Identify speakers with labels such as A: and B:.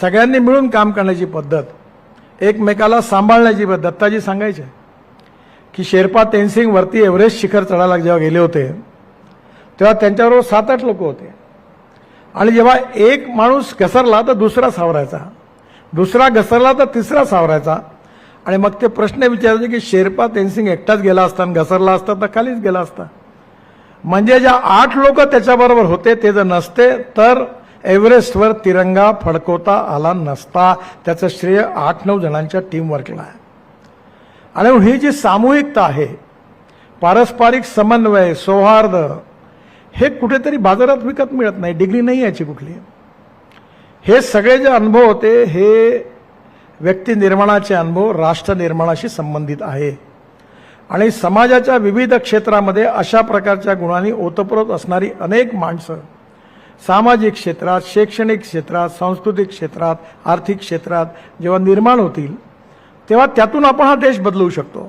A: सगळ्यांनी मिळून काम करण्याची पद्धत एकमेकाला सांभाळण्याची पद्धत. दत्ताजी सांगायचे की शेर्पा तेनसिंग वरती एव्हरेस्ट शिखर चढायला जेव्हा गेले होते तेव्हा त्यांच्याबरोबर सात आठ लोक होते. आणि जेव्हा एक माणूस घसरला तर दुसरा सावरायचा. दुसरा घसरला तर तिसरा सावरायचा. आणि मग ते प्रश्न विचारायचे की शेर्पा तेनसिंग एकटाच गेला असता आणि घसरला असता तर खालीच गेला असता. म्हणजे ज्या आठ लोक त्याच्याबरोबर होते ते जर नसते तर एव्हरेस्टवर तिरंगा फडकवता आला नसता. त्याचं श्रेय आठ नऊ जणांच्या टीमवर्कला आहे. आणि ही जी सामूहिकता आहे पारस्परिक समन्वय सौहार्द हे कुठेतरी बाजारात विकत मिळत नाही. डिग्री नाही याची कुठली. हे सगळे जे अनुभव होते हे व्यक्ती निर्माणाचे अनुभव राष्ट्र निर्माणाशी संबंधित आहे. आणि समाजाच्या विविध क्षेत्रामध्ये अशा प्रकारच्या गुणांनी ओतप्रोत असणारी अनेक माणसं सामाजिक क्षेत्रात शैक्षणिक क्षेत्रात सांस्कृतिक क्षेत्रात आर्थिक क्षेत्रात जेव्हा निर्माण होतील तेव्हा त्यातून आपण हा देश बदलवू शकतो.